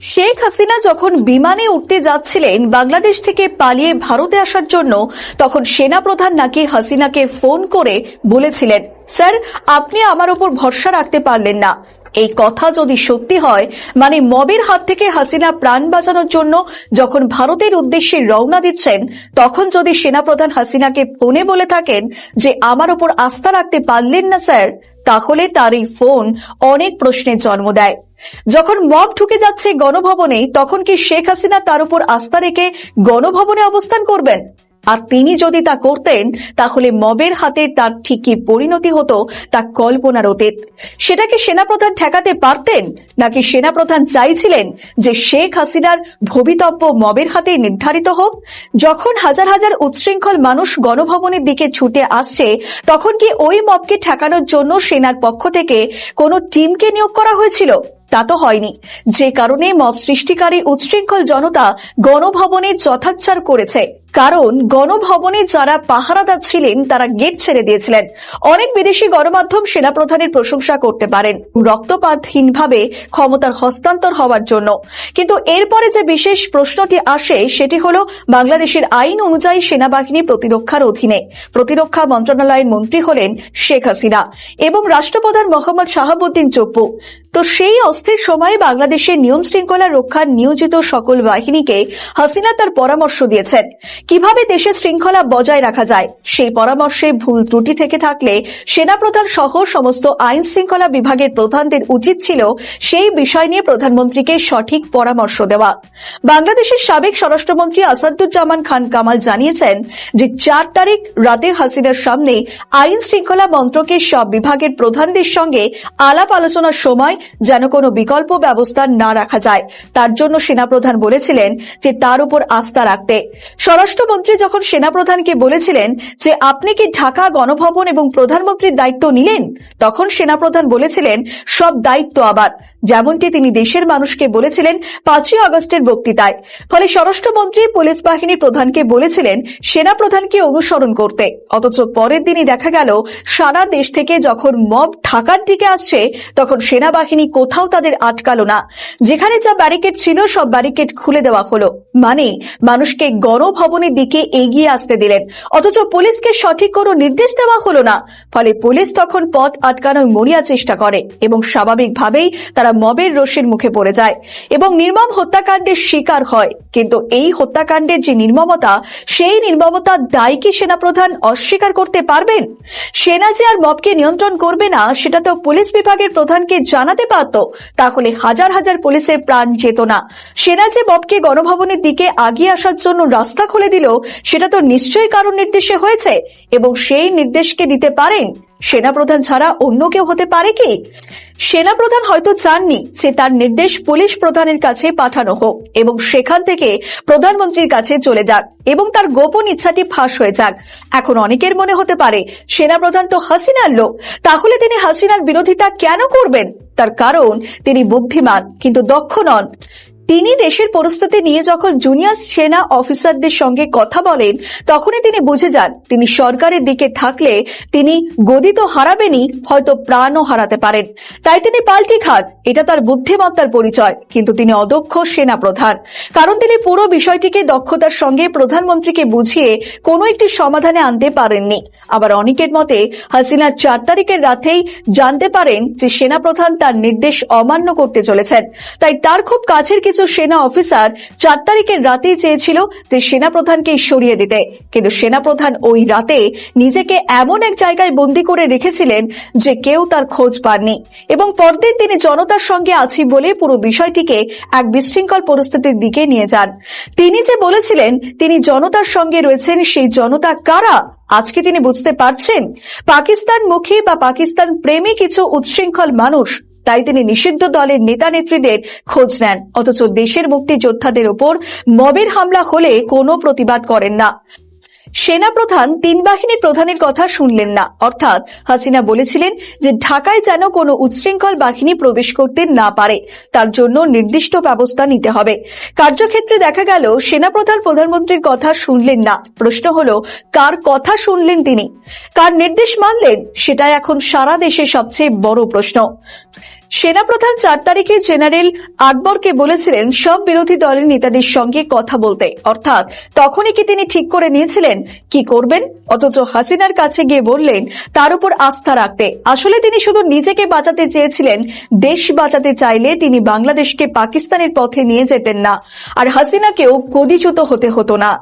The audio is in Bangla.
শেখ হাসিনা যখন বিমানে উঠতে যাচ্ছিলেন বাংলাদেশ থেকে পালিয়ে ভারতে আসার জন্য, তখন সেনাপ্রধান নাকি হাসিনাকে ফোন করে বলেছিলেন, স্যার, আপনি আমার ওপর ভরসা রাখতে পারলেন না। এই কথা যদি সত্যি হয় মানে মবের হাত থেকে হাসিনা প্রাণ বাঁচানোর জন্য যখন ভারতের উদ্দেশ্যে রওনা দিচ্ছেন, তখন যদি সেনাপ্রধান হাসিনাকে ফোনে বলে থাকেন যে, আমার ওপর আস্থা রাখতে পারলেন না, স্যার, তাহলে তার এই ফোন অনেক প্রশ্নের জন্ম দেয়। যখন মব ঢুকে যাচ্ছে গণভবনে তখন কি শেখ হাসিনা তার উপর আস্থা রেখে গণভবনে অবস্থান করবেন? আর তিনি যদি তা করতেন, তাহলে মবের হাতে তার ঠিকই পরিণতি হতো তা কল্পনার অতীত। সেটাকে সেনাপ্রধান ঠেকাতে পারতেন? নাকি সেনাপ্রধান চাইছিলেন যে শেখ হাসিনার ভবিতব্য মবের হাতে নির্ধারিত হোক? যখন হাজার হাজার উচ্ছৃঙ্খল মানুষ গণভবনের দিকে ছুটে আসছে, তখন কি ওই মবকে ঠেকানোর জন্য সেনার পক্ষ থেকে কোনো টিমকে নিয়োগ করা হয়েছিল? তা তো হয়নি। যে কারণে মব সৃষ্টিকারী উচ্ছৃঙ্খল জনতা গণভবনে যথাচ্ছার করেছে। কারণ গণভবনে যারা পাহারাদার ছিলেন, তারা গেট ছেড়ে দিয়েছিলেন। অনেক বিদেশি গণমাধ্যম সেনাপ্রধানের প্রশংসা করতে পারেন রক্তপাতহীনভাবে ক্ষমতার হস্তান্তর হওয়ার জন্য। কিন্তু এরপরে যে বিশেষ প্রশ্নটি আসে, সেটি হল বাংলাদেশের আইন অনুযায়ী সেনাবাহিনী প্রতিরক্ষার অধীনে। প্রতিরক্ষা মন্ত্রণালয়ের মন্ত্রী হলেন শেখ হাসিনা এবং রাষ্ট্রপ্রধান মোহাম্মদ শাহাবুদ্দিন চপ্পু। তো সেই অস্থির সময়ে বাংলাদেশের নিয়ম শৃঙ্খলা রক্ষার নিয়োজিত সকল বাহিনীকে হাসিনা তার পরামর্শ দিয়েছেন। কীভাবে দেশের শৃঙ্খলা বজায় রাখা যায়? সেই পরামর্শে ভুল ত্রুটি থেকে থাকলে সেনাপ্রধান সহ সমস্ত আইন শৃঙ্খলা বিভাগের প্রধানদের উচিত ছিল সেই বিষয় নিয়ে প্রধানমন্ত্রীকে সঠিক পরামর্শ দেওয়া। বাংলাদেশের সাবেক স্বরাষ্ট্রমন্ত্রী আসাদুজ্জামান খান কামাল জানিয়েছেন যে চার তারিখ রাতে হাসিনার সামনে আইন শৃঙ্খলা মন্ত্রকের সব বিভাগের প্রধানদের সঙ্গে আলাপ আলোচনার সময় যেন কোনো বিকল্প ব্যবস্থা না রাখা যায়। তার জন্য সেনাপ্রধান বলেছিলেন যে তার উপর আস্থা রাখতে। স্বরাষ্ট্রমন্ত্রী যখন সেনাপ্রধানকে বলেছিলেন যে আপনি কি ঢাকা গণভবন এবং প্রধানমন্ত্রীর দায়িত্ব নিলেন, তখন সেনাপ্রধান বলেছিলেন, সব দায়িত্ব আবার যেমনটি তিনি দেশের মানুষকে বলেছিলেন পাঁচই আগস্টের বক্তৃতায়। ফলে স্বরাষ্ট্রমন্ত্রী, পুলিশ বাহিনী প্রধানকে বলেছিলেন সেনাপ্রধানকে অনুসরণ করতে। অথচ পরের দিনই দেখা গেল, সারা দেশ থেকে যখন মব ঢাকার দিকে আসছে, তখন সেনাবাহিনী কোথাও তাদের আটকালো না। যেখানে যা ব্যারিকেড ছিল, সব ব্যারিকেড খুলে দেওয়া হলো। মানে মানুষকে গণভবনের দিকে এগিয়ে আসতে দিলেন। অথচ পুলিশকে সঠিক কোনো নির্দেশ দেওয়া হলো না। ফলে পুলিশ তখন পথ আটকানোর মরিয়া চেষ্টা করে এবং স্বাভাবিকভাবেই তারা মবের রোষের মুখে পড়ে যায় এবং নির্মম হত্যাকাণ্ডের শিকার হয়। কিন্তু এই হত্যাকাণ্ডের যে নির্মমতা, সেই নির্মমতার দায় কি সেনাপ্রধান অস্বীকার করতে পারবেন? সেনা যে আর মবকে নিয়ন্ত্রণ করবে না, সেটা তো পুলিশ বিভাগের প্রধানকে জানাতে পারত তাহলে হাজার হাজার পুলিশের প্রাণ যেত না। সেনা যে ববকে গণভবনের দিকে আগিয়ে আসার জন্য রাস্তা খুলে দিল সেটা তো নিশ্চয়ই কারণ নির্দেশে হয়েছে, এবং সেই নির্দেশকে দিতে পারেন সেনাপ্রধান ছাড়া অন্য কেউ হতে পারে কি? সেনাপ্রধান হয়তো চাননি যে তার নির্দেশ পুলিশ প্রধানের কাছে পাঠানো হোক এবং সেখান থেকে প্রধানমন্ত্রীর কাছে চলে যাক এবং তার গোপন ইচ্ছাটি ফাঁস হয়ে যাক। এখন অনেকের মনে হতে পারে, সেনাপ্রধান তো হাসিনার লোক। তাহলে তিনি হাসিনার বিরোধিতা কেন করবেন? তার কারণ তিনি বুদ্ধিমান, কিন্তু দক্ষ নন। তিনি দেশের পরিস্থিতি নিয়ে যখন জুনিয়র সেনা অফিসারদের সঙ্গে কথা বলেন, তখনই তিনি বুঝে যান, তিনি সরকারের দিকে থাকলে তিনি গদি তো হারাবেনই, হয়তো প্রাণও হারাতে পারেন। তাই তিনি পাল্টি খান, এটা তার বুদ্ধিমত্তার পরিচয়, কিন্তু তিনি অদক্ষ সেনা প্রধান কারণ তিনি পুরো বিষয়টিকে দক্ষতার সঙ্গে প্রধানমন্ত্রীকে বুঝিয়ে কোনো একটি সমাধানে আনতে পারেননি। আবার অনেকের মতে হাসিনা চার তারিখের রাতেই জানতে পারেন যে সেনাপ্রধান তার নির্দেশ অমান্য করতে চলেছেন। তাই তার খুব কাছের কিছু সেনা অফিসার চার তারিখের রাতেই চেয়েছিল যে সেনাপ্রধানকে সরিয়ে দিতে। কিন্তু সেনাপ্রধান ওই রাতে নিজেকে এমন এক জায়গায় বন্দি করে রেখেছিলেন যে কেউ তার খোঁজ পাননি। এবং পরদিন তিনি জনতার সঙ্গে আছি বলে পুরো বিষয়টিকে এক বিশৃঙ্খল পরিস্থিতির দিকে নিয়ে যান। তিনি যে বলেছিলেন তিনি জনতার সঙ্গে রয়েছেন, সেই জনতা কারা? আজকে তিনি বুঝতে পারছেন? পাকিস্তান মুখী বা পাকিস্তান প্রেমী কিছু উচ্ছৃঙ্খল মানুষ তাই তিনি নিষিদ্ধ দলের নেতা নেত্রীদের খোঁজ নেন। অথচ দেশের মুক্তিযোদ্ধাদের ওপর মবের হামলা হলে কোনো প্রতিবাদ করেন না। সেনাপ্রধান তিন বাহিনী প্রধানের কথা শুনলেন না। অর্থাৎ হাসিনা বলেছিলেন যে ঢাকায় যেন কোনো উচ্ছৃঙ্খল বাহিনী প্রবেশ করতে না পারে, তার জন্য নির্দিষ্ট ব্যবস্থা নিতে হবে। কার্যক্ষেত্রে দেখা গেল সেনাপ্রধান প্রধানমন্ত্রীর কথা শুনলেন না। প্রশ্ন হল, কার কথা শুনলেন তিনি? কার নির্দেশ মানলেন? সেটা এখন সারা দেশে সবচেয়ে বড় প্রশ্ন। সেনাপ্রধান চার তারিখে জেনারেল আকবরকে বলেছিলেন, সব বিরোধী দলের নেতাদের সঙ্গে কথা বলতে। অর্থাৎ তখনই কি তিনি ঠিক করে নিয়েছিলেন? কি করবেন? অথচ হাসিনার কাছে গিয়ে বললেন, তার উপর আস্থা রাখতে। আসলে তিনি শুধু নিজেকে বাঁচাতে চেয়েছিলেন। দেশ বাঁচাতে চাইলে তিনি বাংলাদেশকে পাকিস্তানের পথে নিয়ে যেতেন না। আর হাসিনাকেও গদিচ্যুত হতে হতো না।